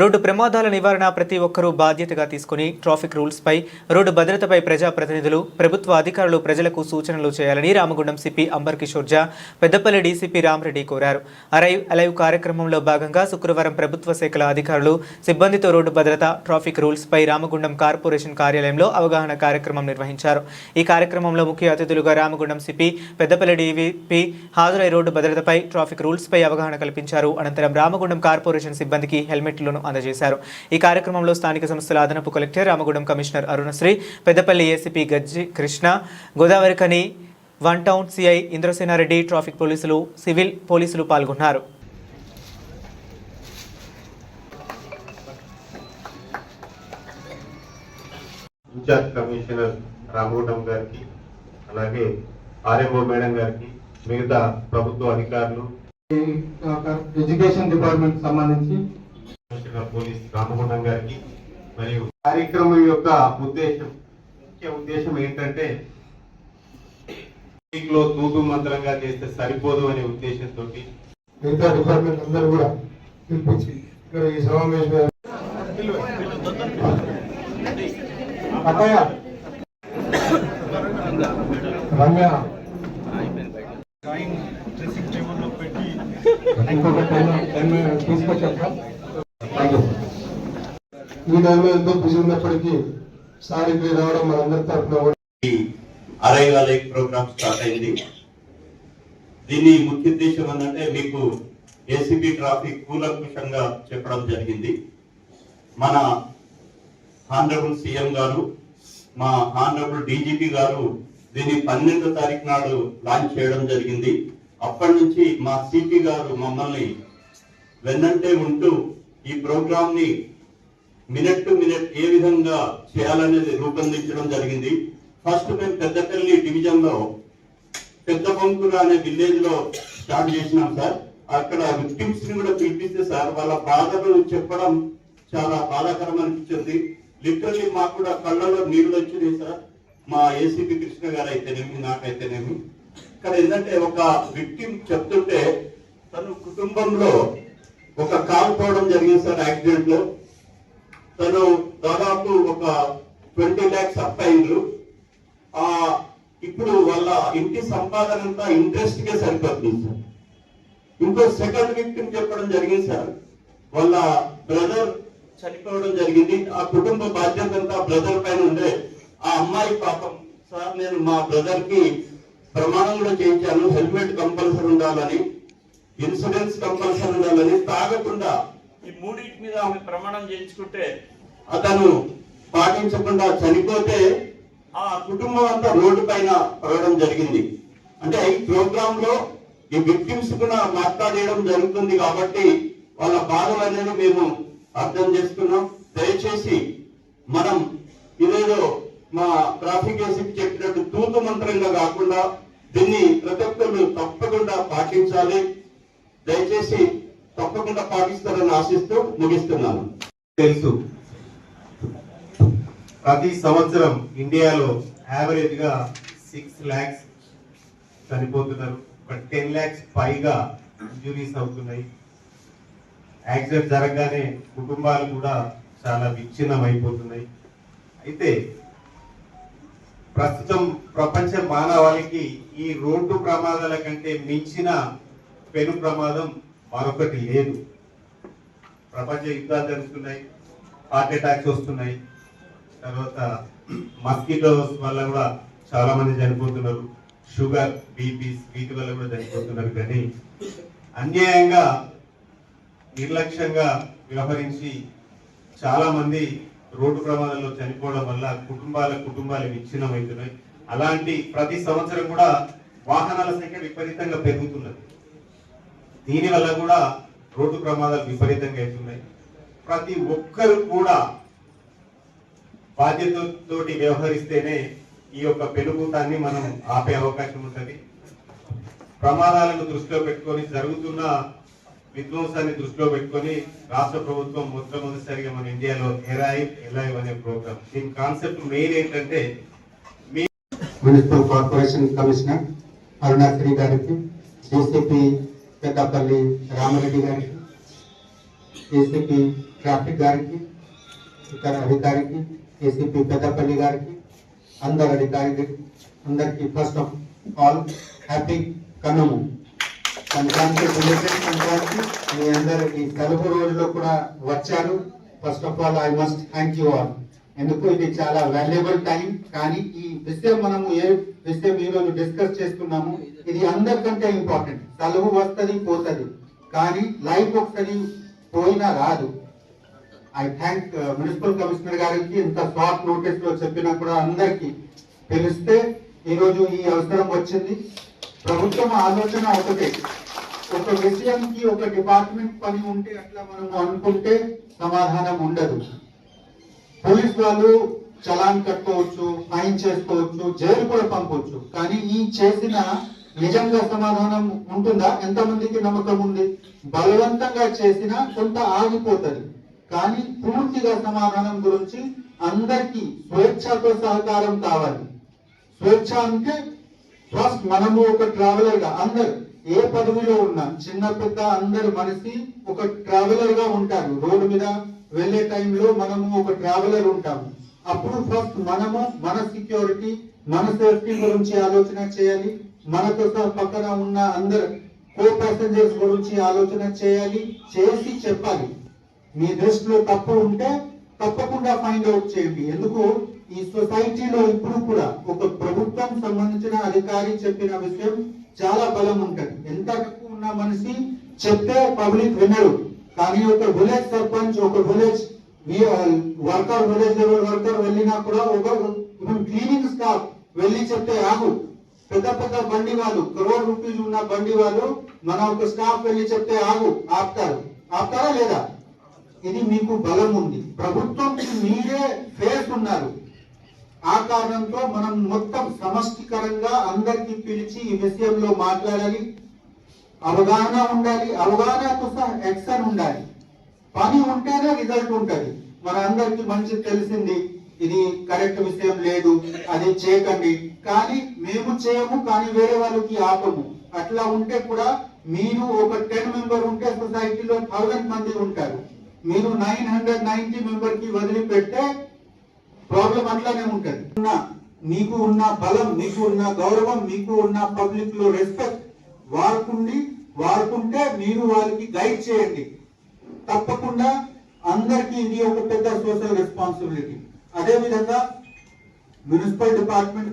Road ప్రమాదాల నివారణ ప్రతి ఒక్కరూ బాధ్యతగా తీసుకుని ట్రాఫిక్ రూల్స్ పై రోడ్డు భద్రతపై ప్రజాప్రతినిధులు ప్రభుత్వ అధికారులు ప్రజలకు సూచనలు చేయాలని రామగుండం సిపి అంబర్ కిషోర్ జా పెద్దపల్లి డీసీపీ రామరెడ్డి కోరారు. అరైవ్ అలైవ్ కార్యక్రమంలో భాగంగా శుక్రవారం ప్రభుత్వ శాఖల అధికారులు సిబ్బందితో రోడ్డు భద్రత ట్రాఫిక్ రూల్స్ పై రామగుండం కార్పొరేషన్ కార్యాలయంలో అవగాహన కార్యక్రమం నిర్వహించారు. ఈ కార్యక్రమంలో ముఖ్య అతిథులుగా రామగుండం సిపి పెద్దపల్లి డీవీపీ హాజరై రోడ్డు భద్రతపై ట్రాఫిక్ రూల్స్ పై అవగాహన కల్పించారు. అనంతరం రామగుండం కార్పొరేషన్ సిబ్బందికి హెల్మెట్ హెల్మెట్లను అందజేశారు. ఈ కార్యక్రమంలో స్థానిక సంస్థల అదనపు collector Ramagundam commissioner Arunasri Peddapalli ACP Gajji Krishna Godavarikhani one town CI Indrasena Reddy traffic పోలీసులు సివిల్ పోలీసులు పాల్గొన్నారు. ఇన్ఛార్జ్ కమిషనర్ రామగుండం గారికి అలాగే ఆర్ఎంఓ మేడం గారికి మిగతా ప్రభుత్వ అధికారులు ఎడ్యుకేషన్ డిపార్ట్మెంట్ సంబంధించి కమిషనర్ పోలీస్ రామగుండం గారికి మరియు కార్యక్రమం యొక్క ఉద్దేశం ముఖ్య ఉద్దేశం ఏంటంటే లో తూతు మంత్రంగా చేస్తే సరిపోదు అనే ఉద్దేశంతో మిగతా డిపార్ట్మెంట్ అందరూ కూడా పిలిపించి ఇక్కడ ఈ సమావేశం రమ్య. తీసుకొచ్చాక. యూ ఈ టైంలో ఎంతో బిజీ ఉన్నప్పటికీ సార్ ఇక్కడ రావడం మనందరి తరఫున అరైవా అరైవాలే ప్రోగ్రామ్ స్టార్ట్ అయింది. దీని ముఖ్య ఉద్దేశం ఏంటంటే మీకు ఏసీబీ ట్రాఫిక్ కూలంకుషంగా చెప్పడం జరిగింది. మన హానరబుల్ సీఎం గారు మా హానరబుల్ డీజీపీ గారు దీన్ని పన్నెండో తారీఖు నాడు లాంచ్ చేయడం జరిగింది. అప్పటి నుంచి మా సిపి గారు మమ్మల్ని వెన్నంటే ఉంటూ ఈ ప్రోగ్రామ్ని మినిట్ టు మినిట్ ఏ విధంగా చేయాలనేది రూపొందించడం జరిగింది. ఫస్ట్ మేము పెద్దపల్లి డివిజన్లో పెద్ద బొంకుర అనే విలేజ్లో స్టార్ట్ చేసినాం సార్. అక్కడ విక్టిమ్స్ని కూడా పిలిపిస్తే సార్ వాళ్ళ బాధలు చెప్పడం చాలా బాధాకరం అనిపించింది. లిటరలీ మాకు కూడా కళ్ళలో నీళ్ళు వచ్చినాయి సార్. మా ఏసీపీ కృష్ణ గారు అయితేనేమి నాకైతేనేమి. ఇక్కడ ఏంటంటే ఒక విక్టిమ్ చెప్తుంటే తను కుటుంబంలో ఒక కాలు పోవడం జరిగింది సార్ యాక్సిడెంట్లో తను దాదాపు ఒక ట్వంటీ ల్యాక్స్ అప్ అయిండ్రు ఆ ఇప్పుడు వాళ్ళ ఇంటి సంపాదన అంతా ఇంట్రెస్ట్గా సరిపోతుంది సార్. ఇంకో సెకండ్ విక్టిమ్ చెప్పడం జరిగింది సార్. వాళ్ళ బ్రదర్ చనిపోవడం జరిగింది. ఆ కుటుంబ బాధ్యత అంతా బ్రదర్ పైన ఉండే ఆ అమ్మాయి పాపం. సార్ నేను మా బ్రదర్కి ప్రమాణం కూడా చేయించాను. హెల్మెట్ కంపల్సరీ ఉండాలని ఇన్సూరెన్స్ కంపల్సరీ ఉండాలని తాగకుండా ఈ మూడింటి మీద ఆమె ప్రమాణం చేయించుకుంటే అతను పాటించకుండా చనిపోతే ఆ కుటుంబం అంతా రోడ్డు పైన పడడం జరిగింది. అంటే ఈ ప్రోగ్రామ్లో ఈ విక్టిమ్స్ కూడా మాట్లాడేయడం జరుగుతుంది కాబట్టి వాళ్ళ బాధలు అనేది మేము అర్థం చేసుకున్నాం. దయచేసి మనం ఇదేదో మా ట్రాఫిక్ ఏసీపీ చెప్పినట్టు తూతు మంత్రంగా కాకుండా దీన్ని ప్రతి ఒక్కరు తప్పకుండా పాటించాలి. దయచేసి తప్పకుండా పాటిస్తారని ఆశిస్తూ ముగిస్తున్నాను. తెలుసు. ప్రతి సంవత్సరం ఇండియాలో యావరేజ్గా సిక్స్ ల్యాక్స్ చనిపోతున్నారు. ఒక టెన్ ల్యాక్స్ పైగా ఇంజురీస్ అవుతున్నాయి. యాక్సిడెంట్ జరగగానే కుటుంబాలు కూడా చాలా విచ్ఛిన్నం అయిపోతున్నాయి అయితే ప్రస్తుతం ప్రపంచ మానవాళికి ఈ రోడ్డు ప్రమాదాల కంటే మించిన పెను ప్రమాదం మరొకటి లేదు. ప్రపంచ యుద్ధాలు జరుగుతున్నాయి హార్ట్ అటాక్స్ వస్తున్నాయి. తర్వాత మస్కిటోస్ వల్ల కూడా చాలా మంది చనిపోతున్నారు. షుగర్ బీపీస్ వీటి వల్ల కూడా చనిపోతున్నారు. కానీ అన్యాయంగా నిర్లక్ష్యంగా వ్యవహరించి చాలా మంది రోడ్డు ప్రమాదంలో చనిపోవడం వల్ల కుటుంబాల కుటుంబాలు విచ్ఛిన్నమవుతున్నాయి. అలాంటి ప్రతి సంవత్సరం కూడా వాహనాల సంఖ్య విపరీతంగా పెరుగుతున్నది. దీని వల్ల కూడా రోడ్డు ప్రమాదాలు విపరీతంగా అవుతున్నాయి. ప్రతి ఒక్కరు కూడా బాధ్యతతోటి వ్యవహరిస్తేనే ఈ యొక్క పెనుభూతాన్ని మనం ఆపే అవకాశం ఉంటుంది. ప్రమాదాలను దృష్టిలో పెట్టుకొని జరుగుతున్న విధ్వంసాన్ని దృష్టిలో పెట్టుకొని రాష్ట్ర ప్రభుత్వం మొట్టమొదటిసారిగా మన ఇండియాలో ఎరాయి ఎలైవ్ అనే ప్రోగ్రామ్ దీని కాన్సెప్ట్ మెయిన్ ఏంటంటే మీ మున్సిపల్ కార్పొరేషన్ కమిషనర్ అరుణాశ్రీ గారికి డిసిపి పెద్దపల్లి రామరెడ్డి గారికి ఏసీపీ ట్రాఫిక్ గారికి ఇతర అధికారికి ఏసీపీ పెద్దపల్లి గారికి అందరు అధికారికి అందరికీ first of all happy Kanuma. Sankranti related Sankranti. మీ అందరు ఈ రోజుల్లో కూడా వచ్చారు. First of all I must thank you all ఎందుకు ఇది చాలా వాల్యుబుల్ టైం కానీ ఈ విషయం మనము ఏ విషయం ఈరోజు డిస్కస్ చేస్తున్నాము ఇది అందరికంటే ఇంపార్టెంట్ సెలవు వస్తుంది పోతుంది. కానీ లైఫ్ ఒకసారి పోయినా రాదు. ఐ థ్యాంక్ మున్సిపల్ కమిషనర్ గారికి ఇంత షార్ట్ నోటీస్లో చెప్పినా కూడా అందరికి తెలిస్తే ఈ రోజు ఈ అవసరం వచ్చింది. ప్రభుత్వం ఆలోచన ఒకటే. ఒక విషయంకి ఒక డిపార్ట్మెంట్ పని ఉంటే అట్లా మనం అనుకుంటే సమాధానం ఉండదు. పోలీస్ వాళ్ళు చలాన్ కట్టుకోవచ్చు ఫైన్ చేసుకోవచ్చు జైలు కూడా పంపవచ్చు కానీ ఈ చేసిన నిజంగా సమాధానం ఉంటుందా? ఎంతమందికి నమ్మకం ఉంది? బలవంతంగా చేసినా కొంత ఆగిపోతుంది. కానీ పూర్తిగా సమాధానం గురించి అందరికీ స్వేచ్ఛతో సహకారం కావాలి. స్వేచ్ఛ అంటే ఫస్ట్ మనము ఒక ట్రావెలర్గా అందరు ఏ పదవిలో ఉన్నా చిన్న పెద్ద అందరు మనిషి ఒక ట్రావెలర్గా ఉంటారు. రోడ్డు మీద వెళ్ళే టైంలో మనము ఒక ట్రావెలర్ ఉంటాము. అప్పుడు ఫస్ట్ మనము మన సెక్యూరిటీ మన సేఫ్టీ గురించి ఆలోచన చేయాలి. మనతో సహా పక్కన ఉన్న అందరు కో ప్యాసింజర్స్ గురించి ఆలోచన చేయాలి చేసి చెప్పాలి. మీ దృష్టిలో తప్పు ఉంటే తప్పకుండా ఫైండ్ అవుట్ చేయండి. ఎందుకు? ఈ సొసైటీలో ఇప్పుడు కూడా ఒక ప్రభుత్వం సంబంధించిన అధికారి చెప్పిన విషయం చాలా బలం ఉంటది. ఎంత తక్కువ ఉన్న మనిషి చెప్తే పబ్లిక్ వినరు. కానీ ఒక విలేజ్ సర్పంచ్ ఒక village worker village level worker వెళ్ళినా కూడా ఒక క్లీనింగ్ స్టాఫ్ వెళ్ళి చెప్తే ఆగు పెద్ద పెద్ద బండి వాళ్ళు కరోడ్ రూపీస్ ఉన్న బండి వాళ్ళు మన ఒక స్టాఫ్ వెళ్ళి చెప్తే ఆగు ఆపుతారు. ఆపుతారా లేదా? ఇది మీకు బలం ఉంది. ప్రభుత్వం మీరే ఫేస్ ఉన్నారు. ఆ కారణంతో మనం మొత్తం సమష్టికరంగా అందరికీ పిలిచి ఈ విషయంలో మాట్లాడాలి. అవగాహన ఉండాలి. అవగాహనతో సహా యాక్షన్ ఉండాలి. పని ఉంటేనే రిజల్ట్ ఉంటుంది. మన అందరికి మంచి తెలిసింది ఇది కరెక్ట్ విషయం లేదు అది చేయకండి. కానీ మేము చేయము కానీ వేరే వాళ్ళకి ఆపము. అట్లా ఉంటే కూడా మీరు ఒక టెన్ మెంబర్ ఉంటే సొసైటీలో థౌజండ్ మంది ఉంటారు. మీరు నైన్ హండ్రెడ్ నైన్టీ మెంబర్కి వదిలిపెడితే ప్రాబ్లం అట్లానే ఉంటుంది. మీకు ఉన్న బలం మీకు ఉన్న గౌరవం మీకు ఉన్న పబ్లిక్లో రెస్పెక్ట్ వాడుకుండి వాడుకుంటే మీరు వాళ్ళకి గైడ్ చేయండి. తప్పకుండా అందరికీ ఇది ఒక పెద్ద సోషల్ రెస్పాన్సిబిలిటీ అదే విధంగా మున్సిపల్ డిపార్ట్మెంట్